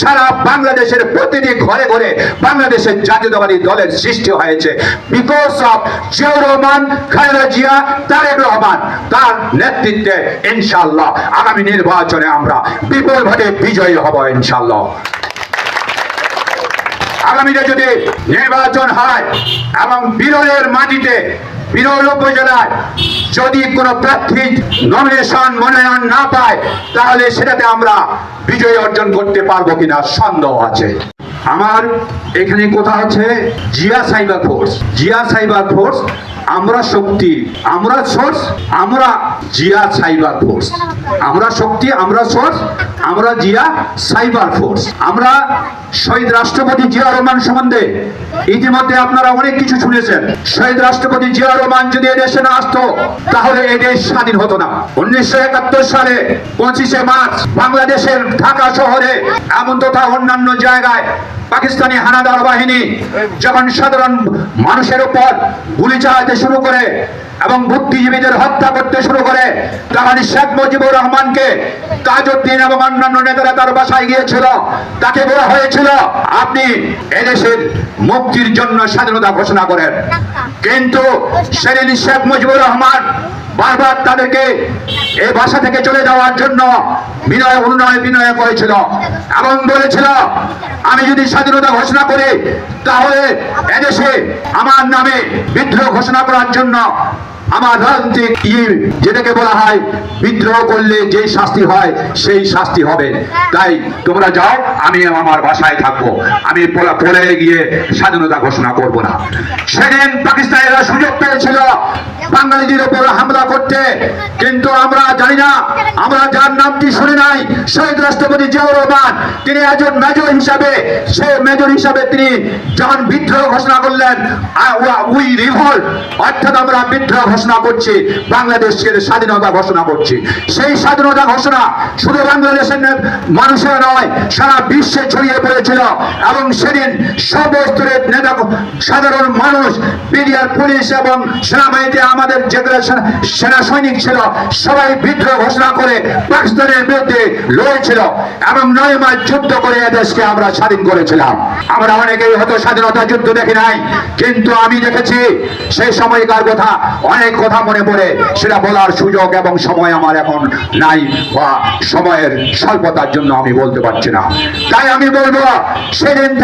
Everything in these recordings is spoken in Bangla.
সারা বাংলাদেশের প্রতিটি ঘরে ঘরে বাংলাদেশের জাতীয়তাবাদী দলের সৃষ্টি হয়েছে। বিকজ অফ জিয়াউর রহমান, খালেদা জিয়া, তারেক রহমান, তার নেতৃত্বে ইনশাল্লাহ আগামী নির্বাচনে আমরা বিপুল ভোটে বিজয়ী হব ইনশাল্লাহ আগামীতে যদি নির্বাচন হয় এবং বিরলের মাটিতে বিরল জেলায় যদি কোনো প্রার্থী নমিনেশন মনোনয়ন না পায়, তাহলে সেটাতে আমরা বিজয় অর্জন করতে পারব কিনা সন্দেহ আছে। আমার এখানে কথা হচ্ছে Zia cyber force. Zia cyber force আমরা শক্তি, আমরা সোর্স, আমরা জিয়া সাইবার ফোর্স। আমরা শক্তি, আমরা সোর্স, আমরা জিয়া সাইবার ফোর্স। আমরা শহীদ রাষ্ট্রপতি জিয়া রহমান সম্বন্ধে ইতিমধ্যে আপনারা অনেক কিছু শুনেছেন। শহীদ রাষ্ট্রপতি জিয়া রহমান যদি এদেশে না আসতো, তাহলে এদেশ স্বাধীন হতো না। উনিশশো একাত্তর সালে পঁচিশে মার্চ বাংলাদেশের ঢাকা শহরে, এমন তথা অন্যান্য জায়গায় পাকিস্তানি হানাদার বাহিনী যখন সাধারণ মানুষের উপর গুলি চালাতে শুরু করে এবং বুদ্ধিজীবীদের হত্যা করতে শুরু করে তখন শেখ মুজিবুর রহমানকে তাজউদ্দিন এবং অন্যান্য নেতারা তার বাসায় গিয়েছিল। তাকে বলা হয়েছিল আপনি এদেশের মুক্তির জন্য স্বাধীনতা ঘোষণা করেন। কিন্তু সেদিন শেখ মুজিবুর রহমান বারবার তাদেরকে এই বাসা থেকে চলে যাওয়ার জন্য বিনয়, অনুনয়, বিনয় করেছিল এবং বলেছিল, আমি যদি স্বাধীনতা ঘোষণা করি, তাহলে এদেশে আমার নামে বিদ্রোহ ঘোষণা করার জন্য আমার রাজনৈতিক ই যেটাকে বলা হয়, বিদ্রোহ করলে যে শাস্তি হয়, সেই শাস্তি হবে। তাই তোমরা যাও, আমি আমার বাসায় থাকব। আমি পলে গিয়ে স্বাধীনতা ঘোষণা করব না। সেদিন পাকিস্তানিরা সুযোগ পেয়েছিল। বাঙালিদের উপর হামলা করতে। কিন্তু আমরা জানি না, আমরা যার নামটি শুনি নাই, শহীদ রাষ্ট্রপতি জিয়াউর রহমান, তিনি একজন মেজর হিসাবে সে মেজর হিসাবে তিনি যখন বিদ্রোহ ঘোষণা করলেন উই রিভল্ট, অর্থাৎ আমরা বিদ্রোহ ঘোষণা করছি, বাংলাদেশকে স্বাধীনতা ঘোষণা করছি। সেই স্বাধীনতা ঘোষণা শুধু বাংলাদেশের মানুষের নয়, সারা বিশ্বে ছড়িয়ে পড়েছিল। এবং সেদিন সর্বস্তরের নেতা, সাধারণ মানুষ বিডিআর পুলিশ এবং সেনাবাহিনীতে আমাদের যেগুলো সেনা- সেনা সৈনিক ছিল, সবাই বিদ্রোহ ঘোষণা করে পাকিস্তানের বিরুদ্ধে লড়েছিল এবং নয় মাস যুদ্ধ করে এদেশকে আমরা স্বাধীন করেছিলাম। আমরা অনেকেই হয়তো স্বাধীনতা যুদ্ধ দেখি নাই, কিন্তু আমি দেখেছি সেই সময়কার কথা, অনেক কথা মনে পড়ে, সেটা বলার সুযোগ এবং সময় আমার এখন নাই বা সময়ের স্বল্পতার জন্য আমি বলতে পারছি না। তাই আমি বলব, সেদিন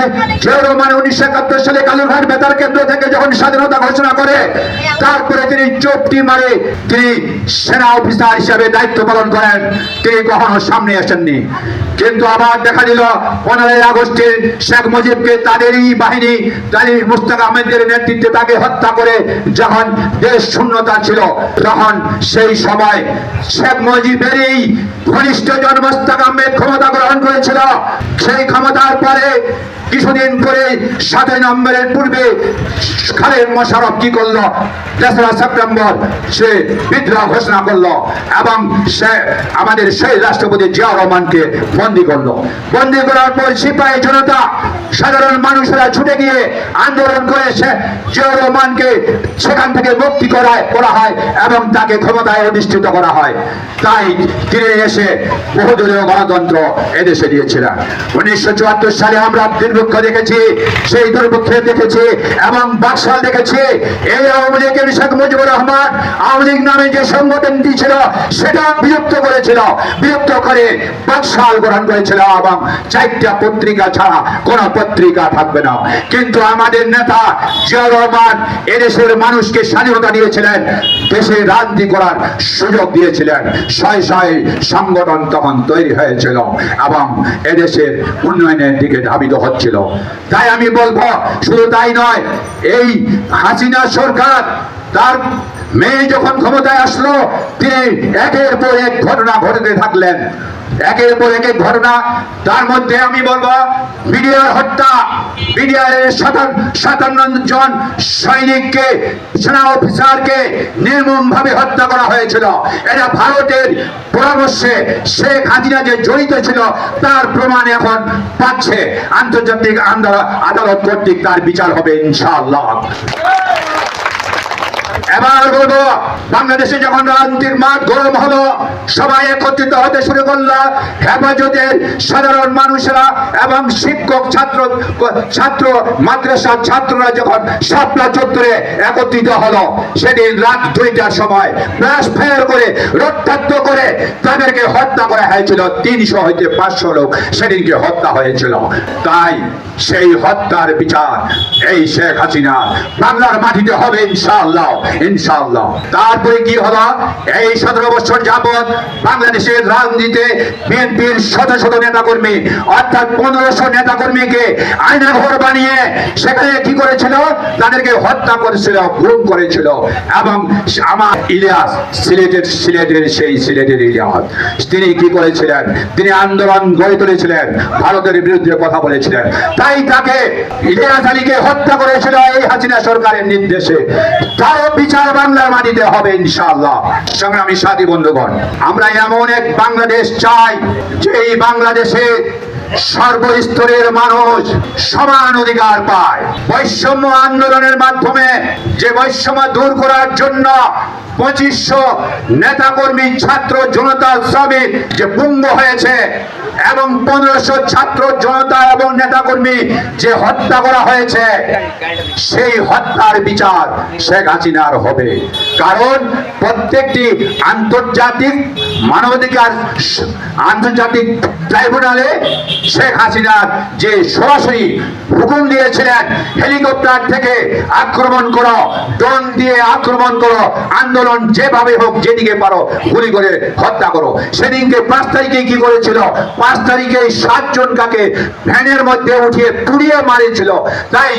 উনিশশো একাত্তর সালে কালুরঘাট বেতার কেন্দ্র থেকে যখন স্বাধীনতা ঘোষণা করে, তারপরে তিনি চোপটি মারে তিনি সেনা অফিসার হিসেবে দায়িত্ব পালন করেন। তিনি কখনো সামনে আসেননি। কিন্তু আবার দেখা দিল পনেরোই আগস্টে শেখ মুজিবকে তাদেরই বাহিনী তাদের মুস্তাক আহমেদের নেতৃত্বে তাকে হত্যা করে যখন দেশ শূন্যতা ছিল। তখন সেই সময় শেখ মুজিবেরই ঘনিষ্ঠ জন মুস্তাক আহমেদ ক্ষমতা গ্রহণ করেছিল। সেই ক্ষমতার পরে কিছুদিন পরে সাতই নম্বরের পূর্বে খালেদ মোশারফ কি করল? তেসরা সেপ্টেম্বর সে বিদ্রোহ ঘোষণা করল এবং সে আমাদের সেই রাষ্ট্রপতি জিয়াউর রহমানকে বন্দি করল বন্দি করার পর সিপাহী জনতা, সাধারণ মানুষেরা ছুটে গিয়ে আন্দোলন করে জিয়াউর রহমানকে সেখান থেকে মুক্তি করায় করা হয় এবং তাকে ক্ষমতায় অধিষ্ঠিত করা হয়। তাই তিনি এসে বহুদলীয় গণতন্ত্র এদেশে দিয়েছিলেন। উনিশশো চুয়াত্তর সালে আমরা দুর্ভিক্ষ দেখেছি, সেই দুর্ভিক্ষে দেখেছি এবং বাকশাল দেখেছি। এই আওয়ামী লীগের শেখ মুজিবুর রহমান আওয়ামী লীগ নামে যে সংগঠনটি ছিল, সেটা বিলুপ্ত করেছিল। বিলুপ্ত করে বাকশাল গ্রহণ করেছিল এবং চারটা পত্রিকা ছাড়া কোন পত্রিকা থাকবে না। কিন্তু আমাদের নেতা রহমান এদেশের মানুষকে স্বাধীনতা দিয়েছিলেন, দেশে রাজনীতি করার সুযোগ দিয়েছিলেন। শয় শয় সংগঠন তখন তৈরি হয়েছিল এবং এদেশের উন্নয়নের দিকে ধাবিত হচ্ছিল। তাই আমি বলব, শুধু তাই নয়, এই হাসিনা সরকার তার মেয়ে যখন ক্ষমতায় আসলো, তিনি একের পর এক ঘটনা ঘটতে থাকলেন। একের পর এক ঘটনা, তার মধ্যে আমি বলব, বিডিআর হত্যা। বিডিআর সাতান্ন সাতান্ন জন সৈনিককে, সেনা অফিসারকে নির্মম ভাবে হত্যা করা হয়েছিল। এটা ভারতের পরামর্শে শেখ হাসিনা যে জড়িত ছিল, তার প্রমাণ এখন পাচ্ছে। আন্তর্জাতিক আদালত কর্তৃক তার বিচার হবে, ইনশাআল্লাহ। এবার বলব, বাংলাদেশে যখন রাজনীতির মাঠ গরম হলো, সবাই একত্রিত হতে শুরু করল। হেফাজতের সাধারণ মানুষেরা এবং শিক্ষক, ছাত্র ছাত্র, মাদ্রাসার ছাত্ররা যখন শাপলা চত্বরে একত্রিত হলো, সেদিন রাত দুইটার সময় ব্রাশ ফায়ার করে রক্তাক্ত করে তাদেরকে হত্যা করা হয়েছিল। তিনশো হইতে পাঁচশো লোক সেদিনকে হত্যা হয়েছিল। তাই সেই হত্যার বিচার এই শেখ হাসিনা বাংলার মাটিতে হবে ইনশাআল্লাহ। ইনশাআল্লাহ। তারপরে কি হলো? এই সতেরো বছর যাবৎ বাংলাদেশের রাজনীতিতে বিএনপির শত শত নেতাকর্মী, অর্থাৎ পনেরোশো নেতাকর্মীকে আয়না ঘর বানিয়ে সেখানে কি করেছিল? তাদেরকে হত্যা করেছিল গুম করেছিল এবং আমার ইলিয়াস সিলেটের সিলেটের সেই সিলেটের ইলিয়াস, তিনি কি করেছিলেন? তিনি আন্দোলন গড়ে তুলেছিলেন, ভারতের বিরুদ্ধে কথা বলেছিলেন। তাই তাকে ইলিয়াস আলীকে হত্যা করেছিল এই হাসিনা সরকারের নির্দেশে। তারও বিচার বাংলার মাটিতে হবে ইনশাআল্লাহ। সংগ্রামী সাথী বন্ধুগণ, আমরা এমন এক বাংলাদেশ চাই যে এই বাংলাদেশে সর্বস্তরের মানুষ সমান অধিকার পায়। বৈষম্য আন্দোলনের মাধ্যমে যে বৈষম্য দূর করার জন্য পঁচিশশো নেতাকর্মী ছাত্র জনতা শ্রমিক যে পুঙ্গ হয়েছে এবং পনেরোশো ছাত্র জনতা এবং নেতাকর্মী যে হত্যা করা হয়েছে, সেই হত্যার বিচার শেখ হাসিনার হবে। কারণ প্রত্যেকটি আন্তর্জাতিক মানবাধিকার আন্তর্জাতিক ট্রাইব্যুনালে শেখ হাসিনার যে সরাসরি হুকুম দিয়েছিলেন, হেলিকপ্টার থেকে আক্রমণ করো, ড্রোন দিয়ে আক্রমণ করো, আন্দোলন যেভাবে হোক যেদিকে পারো, গুলি করে হত্যা করো। সেদিনকে পাঁচ তারিখে কি করেছিল? পাঁচ তারিখে এই সাতজন কাকে ভ্যানের মধ্যে উঠিয়ে পুড়িয়ে মারিছিল তাই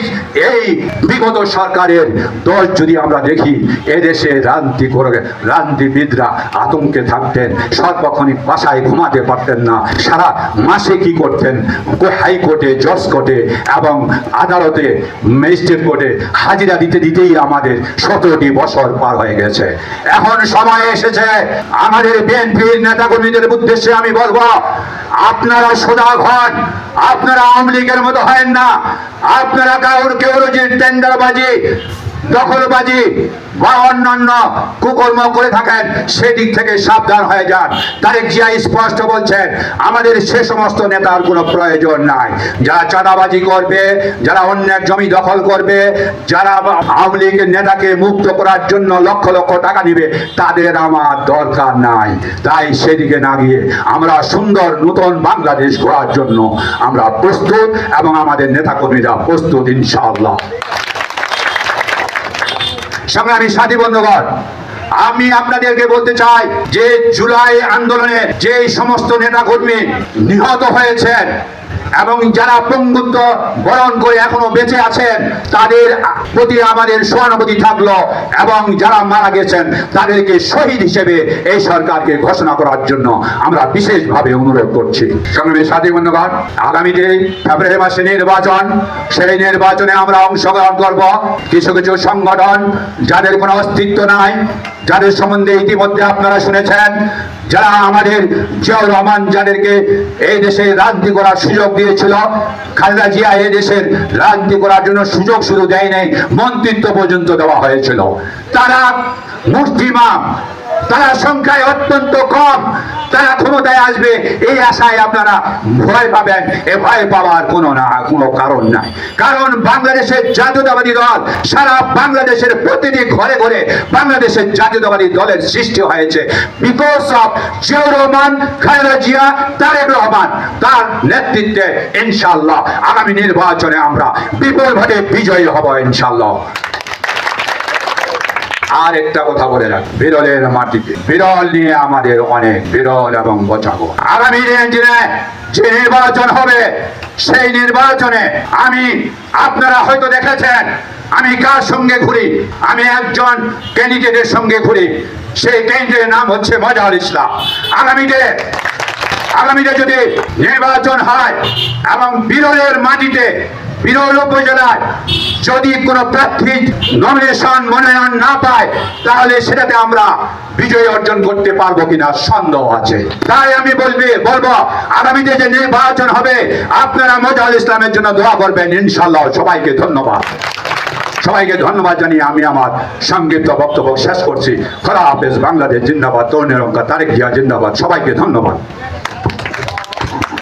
এই বিগত সরকারের দোষ যদি আমরা দেখি, এদেশে রাজনীতি করে রাজনীতিবিদরা আতঙ্কে থাকতেন, সর্বক্ষণিক বাসায় ঘুমাতে পারতেন না। সারা মাসে কি করতেন? হাইকোর্টে জজ কোর্টে এবং আদালতে, ম্যাজিস্ট্রেট কোর্টে হাজিরা দিতে দিতেই আমাদের সতেরোটি বছর পার হয়ে গেছে। এখন সময় এসেছে। আমাদের বিএনপির নেতাকর্মীদের উদ্দেশ্যে আমি বলব আপনারা সোজা হন আপনারা আওয়ামী লীগের মতো হয় না। আপনারা কারোর কেউ টেন্ডারবাজি দখলবাজি বা অন্যান্য কুকর্ম করে থাকেন, সেদিক থেকে সাবধান হয়ে যান। তারেক জিয়া স্পষ্ট বলছেন, আমাদের সে সমস্ত নেতার কোনো প্রয়োজন নাই। যারা চাঁদাবাজি করবে, যারা অন্যের জমি দখল করবে, যারা আওয়ামী লীগের নেতাকে মুক্ত করার জন্য লক্ষ লক্ষ টাকা নিবে তাদের আমার দরকার নাই। তাই সেদিকে না গিয়ে আমরা সুন্দর নতুন বাংলাদেশ গড়ার জন্য আমরা প্রস্তুত এবং আমাদের নেতাকর্মীরা প্রস্তুত, ইনশাআল্লাহ। সংগ্রামী সাথী বন্ধুগণ, আমি আপনাদেরকে বলতে চাই যে জুলাই আন্দোলনে যে সমস্ত নেতা কর্মী নিহত হয়েছেন এবং যারা পঙ্গুত্ব বরণ করে এখনও বেঁচে আছেন, তাদের প্রতি আমাদের সহানুভূতি থাকল এবং যারা মারা গেছেন, তাদেরকে শহীদ হিসেবে এই সরকারকে ঘোষণা করার জন্য আমরা বিশেষভাবে অনুরোধ করছি। সংগ্রামী সাথী বন্ধুগণ, আগামী যে ফেব্রুয়ারি মাসে নির্বাচন, সেই নির্বাচনে আমরা অংশগ্রহণ করব। কিছু কিছু সংগঠন যাদের কোনো অস্তিত্ব নাই যাদের সম্বন্ধে ইতিমধ্যে আপনারা শুনেছেন, যারা আমাদের জিয়াউর রহমান যাদেরকে এই দেশে রাজনীতি করার সুযোগ দিয়েছিল, খালেদা জিয়া এই দেশের রাজনীতি করার জন্য সুযোগ শুধু দেয় নাই মন্ত্রিত্ব পর্যন্ত দেওয়া হয়েছিল। তারা মুষ্টিমাম তারা সংখ্যায় অত্যন্ত কম, তারা ক্ষমতায় আসবে, এই আশায় আপনারা ভয় পাবেন। এ ভয় পাওয়ার কোনো না, কোনো কারণ নাই। কারণ বাংলাদেশের জাতীয়তাবাদী দল, সারা বাংলাদেশের প্রতিটি ঘরে ঘরে বাংলাদেশের জাতীয়তাবাদী দলের সৃষ্টি হয়েছে। বিকজ অফ জিয়াউর রহমান, খালেদা জিয়া, তারেক রহমান, তার নেতৃত্বে ইনশাল্লাহ আগামী নির্বাচনে আমরা বিপুল ভোটে বিজয়ী হব ইনশাল্লাহ আর একটা কথা বলে রাখ। বিরলের মাটিতে। বিরল নিয়ে আমাদের অনেক বিরল এবং বচাবো আগামী দিনে যে নির্বাচন হবে, সেই নির্বাচনে আমি, আপনারা হয়তো দেখেছেন, আমি কার সঙ্গে ঘুরি? আমি একজন ক্যান্ডিডেটের সঙ্গে ঘুরি। সেই ক্যান্ডিডেটের নাম হচ্ছে মজার ইসলাম। আগামীতে আগামীতে যদি নির্বাচন হয় এবং বিরলের মাটিতে বিরল উপজেলায় যদি কোনো প্রার্থী নমিনেশন মনোনয়ন না পায়, তাহলে সেটাতে আমরা বিজয় অর্জন করতে পারব কিনা সন্দেহ আছে। তাই আমি বলবি, বলব, আগামীতে যে নির্বাচন হবে, আপনারা মজাল ইসলামের জন্য দোয়া করবেন ইনশাল্লাহ সবাইকে ধন্যবাদ। সবাইকে ধন্যবাদ জানিয়ে আমি আমার সংক্ষিপ্ত বক্তব্য শেষ করছি। খোলা হাফেজ, বাংলাদেশ জিন্দাবাদ, তরুণের অঙ্কা, তারেক জিয়া জিন্দাবাদ। সবাইকে ধন্যবাদ।